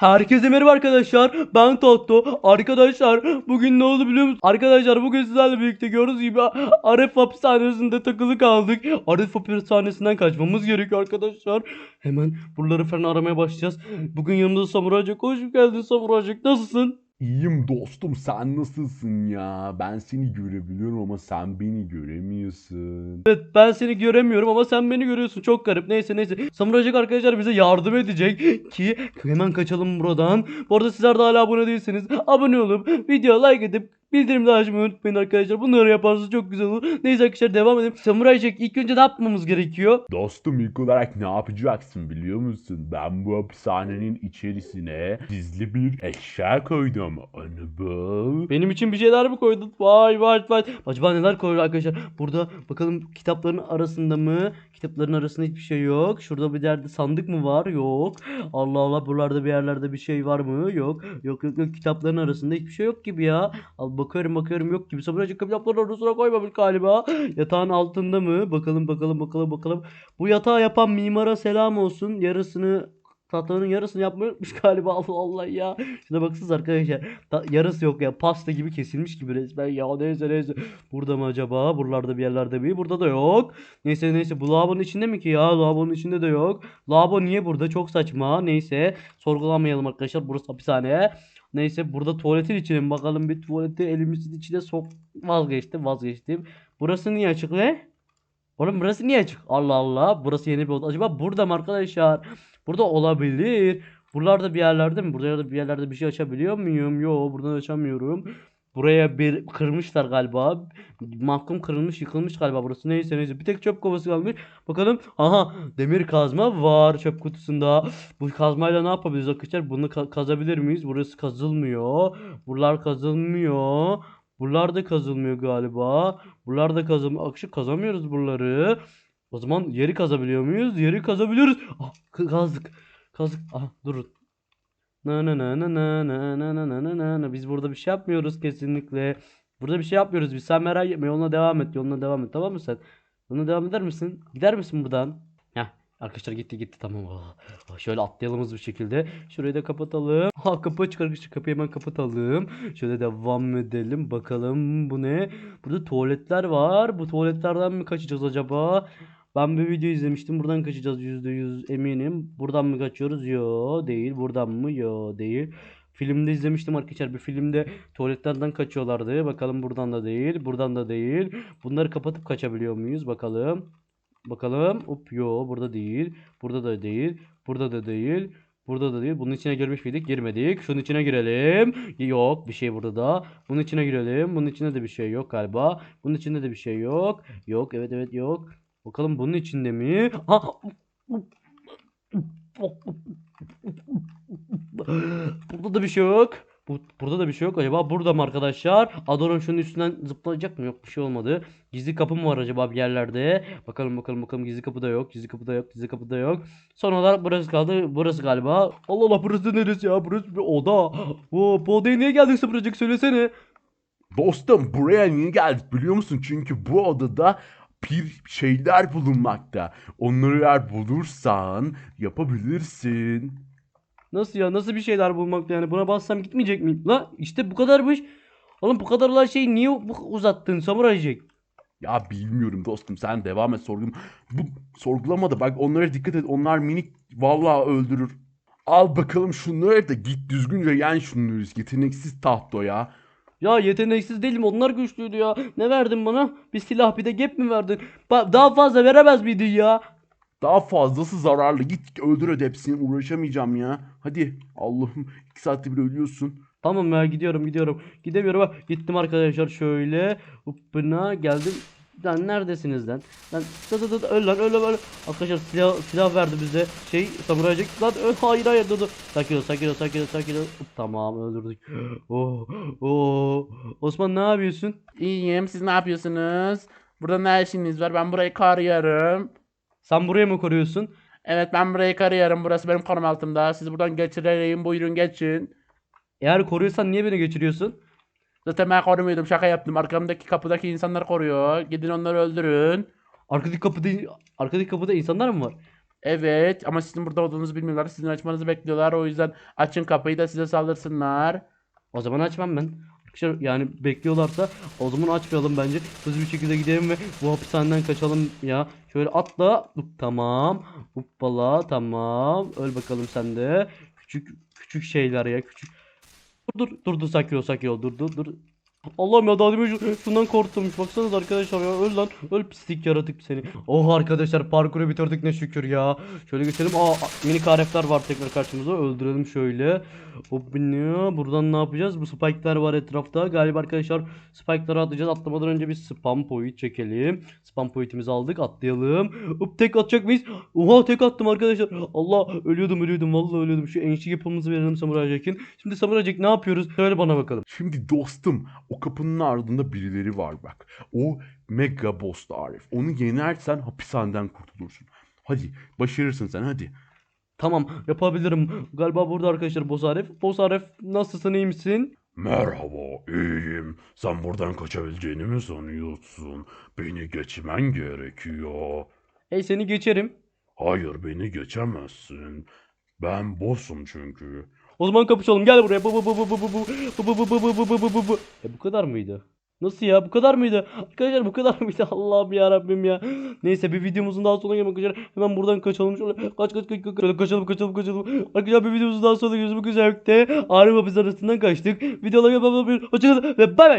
Herkese merhaba arkadaşlar. Ben Tatto. Arkadaşlar bugün ne oldu biliyor musunuz? Arkadaşlar bugün sizlerle birlikte gördüğünüz gibi Aref hapishanesinde takılı kaldık. Aref hapishanesinden kaçmamız gerekiyor arkadaşlar. Hemen buraları falan aramaya başlayacağız. Bugün yanımda Samuracık. Hoş geldin Samuracık. Nasılsın? İyiyim dostum sen nasılsın ya? Ben seni görebiliyorum ama sen beni göremiyorsun. Evet ben seni göremiyorum ama sen beni görüyorsun. Çok garip. Neyse neyse. Samuracık arkadaşlar bize yardım edecek ki hemen kaçalım buradan. Bu arada sizler de hala abone değilseniz abone olup video like edip bildirimleri açmayı unutmayın arkadaşlar. Bunları yaparsanız çok güzel olur. Neyse arkadaşlar devam edelim. Samuray Jack ilk önce ne yapmamız gerekiyor? Dostum ilk olarak ne yapacaksın biliyor musun? Ben bu hapishanenin içerisine gizli bir eşya koydum. Onu bul. Benim için bir şeyler mi koydun? Vay vay vay. Acaba neler koyuyor arkadaşlar? Burada bakalım kitapların arasında mı? Kitapların arasında hiçbir şey yok. Şurada bir yerde sandık mı var? Yok. Allah Allah buralarda bir yerlerde bir şey var mı? Yok. Yok yok yok kitapların arasında hiçbir şey yok gibi ya. Al bakıyorum bakıyorum yok gibi. Sabracık kitapların arasına koymamış galiba. Yatağın altında mı? Bakalım bakalım bakalım bakalım. Bu yatağı yapan mimara selam olsun. Yarısını tahtanın yarısını yapmayı unutmuş galiba Allah Allah ya. Şuna baksanız arkadaşlar. Ta- yarısı yok ya. Pasta gibi kesilmiş gibi resmen ya. Neyse neyse. Burada mı acaba? Buralarda bir yerlerde mi? Burada da yok. Neyse neyse. Bu lavabonun içinde mi ki ya? Lavabonun içinde de yok. Lavabo niye burada? Çok saçma. Neyse. Sorgulamayalım arkadaşlar. Burası hapishane. Neyse burada tuvaletin içine? Bakalım bir tuvaleti elimizin içine sok. Vazgeçtim vazgeçtim. Burası niye açık ve? Oğlum burası niye açık? Allah Allah. Burası yeni bir oda. Acaba burada mı arkadaşlar? Burada olabilir. Buralarda bir yerlerde mi? Burada bir yerlerde bir şey açabiliyor muyum? Yo buradan açamıyorum. Buraya bir kırmışlar galiba. Mahkum kırılmış yıkılmış galiba burası. Neyse neyse. Bir tek çöp kovası kalmış. Bakalım. Aha demir kazma var çöp kutusunda. Bu kazmayla ne yapabiliriz arkadaşlar? Bunu ka- kazabilir miyiz? Burası kazılmıyor. Buralar kazılmıyor. Buralar da kazılmıyor galiba. Buralar da kazılmıyor. Akışı kazamıyoruz buraları. O zaman yeri kazabiliyor muyuz? Yeri kazabiliyoruz. Ah, kazdık. Kazdık. Aha durun. Na na na na na na na na na na na na. Biz burada bir şey yapmıyoruz kesinlikle. Burada bir şey yapmıyoruz biz. Sen merak etme. Yoluna devam et. Yoluna devam et. Tamam mı sen? Yoluna devam eder misin? Gider misin buradan? Heh. Arkadaşlar gitti gitti tamam. Oh, oh, Şöyle atlayalım hızlı bir şekilde. Şurayı da kapatalım. Ha kapı açık arkadaşlar. Kapıyı hemen kapatalım. Şöyle devam edelim. Bakalım bu ne? Burada tuvaletler var. Bu tuvaletlerden mi kaçacağız acaba? Ben bir video izlemiştim. Buradan kaçacağız %100 eminim. Buradan mı kaçıyoruz? Yo değil. Buradan mı? Yo değil. Filmde izlemiştim arkadaşlar. Bir filmde tuvaletlerden kaçıyorlardı. Bakalım buradan da değil. Buradan da değil. Bunları kapatıp kaçabiliyor muyuz? Bakalım. Bakalım. Hop yo burada değil. Burada da değil. Burada da değil. Burada da değil. Bunun içine girmiş miydik? Girmedik. Şunun içine girelim. Yok bir şey burada da. Bunun içine girelim. Bunun içinde de bir şey yok galiba. Bunun içinde de bir şey yok. Yok evet evet yok. Bakalım bunun içinde mi? Ha. Burada da bir şey yok. Bu, burada da bir şey yok. Acaba burada mı arkadaşlar? Adoron şunun üstünden zıplayacak mı? Yok bir şey olmadı. Gizli kapı mı var acaba bir yerlerde? Bakalım bakalım bakalım gizli kapı da yok. Gizli kapı da yok. Gizli kapı da yok. Son olarak burası kaldı. Burası galiba. Allah Allah burası neresi ya? Burası bir oda. Oo, bu odaya niye geldik Sıfırcık söylesene. Dostum buraya niye geldik biliyor musun? Çünkü bu odada bir şeyler bulunmakta. Onları eğer bulursan yapabilirsin. Nasıl ya? Nasıl bir şeyler bulmak yani? Buna bassam gitmeyecek miyim? La işte bu kadarmış. Oğlum bu kadarla şey niye bu uzattın Samuray Jack? Ya bilmiyorum dostum sen devam et sorgulama. Bu sorgulamada bak onlara dikkat et. Onlar minik vallahi öldürür. Al bakalım şunları da git düzgünce yen şunları. Yeteneksiz tahto ya. Ya yeteneksiz değilim onlar güçlüydü ya. Ne verdin bana? Bir silah bir de gap mi verdin? Ba- daha fazla veremez miydin ya? Daha fazlası zararlı. Git öldür hadi hepsini uğraşamayacağım ya. Hadi Allah'ım iki saatte bir ölüyorsun. Tamam ya gidiyorum gidiyorum. Gidemiyorum. Gittim arkadaşlar şöyle. Hoppına geldim. Lan neredesiniz lan? Lan dı dı dı öl lan öl öl. Arkadaşlar silah, silah verdi bize. Şey samuray Jack. Lan öl hayır hayır dur dur. Sakin ol sakin ol sakin ol sakin ol. Tamam öldürdük. Oh, oh. Osman ne yapıyorsun? İyiyim. Siz ne yapıyorsunuz? Burada ne işiniz var? Ben burayı karıyorum. Sen buraya mı koruyorsun? Evet ben burayı karıyorum. Burası benim konum altımda. Sizi buradan geçireyim. Buyurun geçin. Eğer koruyorsan niye beni geçiriyorsun? Zaten ben korumuyordum. Şaka yaptım. Arkamdaki kapıdaki insanlar koruyor. Gidin onları öldürün. Arkadaki kapıda arkadaki kapıda insanlar mı var? Evet ama sizin burada olduğunuzu bilmiyorlar. Sizin açmanızı bekliyorlar. O yüzden açın kapıyı da size saldırsınlar. O zaman açmam ben. Arkadaşlar yani bekliyorlarsa o zaman açmayalım bence. Hızlı bir şekilde gidelim ve bu hapishaneden kaçalım ya. Şöyle atla. Tamam. Hoppala tamam. Öl bakalım sen de. Küçük küçük şeyler ya küçük. Dur dur dur dur sakin ol sakin ol dur dur dur. Allah'ım ya daha demin şu- şundan korktum. Baksanıza arkadaşlar ya öl lan. Öl pislik yaratık seni. Oh arkadaşlar parkuru bitirdik ne şükür ya. Şöyle geçelim. Aa mini karefler var tekrar karşımıza. Öldürelim şöyle. Hop biniyor. Buradan ne yapacağız? Bu spike'lar var etrafta. Galiba arkadaşlar spike'ları atlayacağız. Atlamadan önce bir spam point çekelim. Spam point'imizi aldık. Atlayalım. Hop tek atacak mıyız? Oha tek attım arkadaşlar. Allah ölüyordum ölüyordum. Vallahi ölüyordum. Şu enişte yapımızı verelim Samurai Jack'in. Şimdi Samurai Jack ne yapıyoruz? Söyle bana bakalım. Şimdi dostum o kapının ardında birileri var bak. O mega boss Arif. Onu yenersen hapishaneden kurtulursun. Hadi başarırsın sen hadi. Tamam yapabilirim. Galiba burada arkadaşlar Boz Arif. Boz Arif nasılsın iyi misin? Merhaba, iyiyim. Sen buradan kaçabileceğini mi sanıyorsun? Beni geçmen gerekiyor. Hey seni geçerim. Hayır, beni geçemezsin. Ben boss'um çünkü. O zaman kapışalım. Gel buraya. Bu bu bu bu bu bu bu bu bu bu bu bu bu bu bu bu. E bu kadar mıydı? Nasıl ya? Bu kadar mıydı? Arkadaşlar bu kadar mıydı? Allah'ım ya Rabbim ya. Neyse bir videomuzun daha sonuna gelmek üzere. Hemen buradan kaçalım. Şöyle kaç kaç kaç kaç kaç- kaçalım kaçalım kaçalım. Arkadaşlar bir videomuzun daha sonuna görüşmek üzere. Arif hapis arasından kaçtık. Videoları yapalım. Hoşçakalın ve bay bay.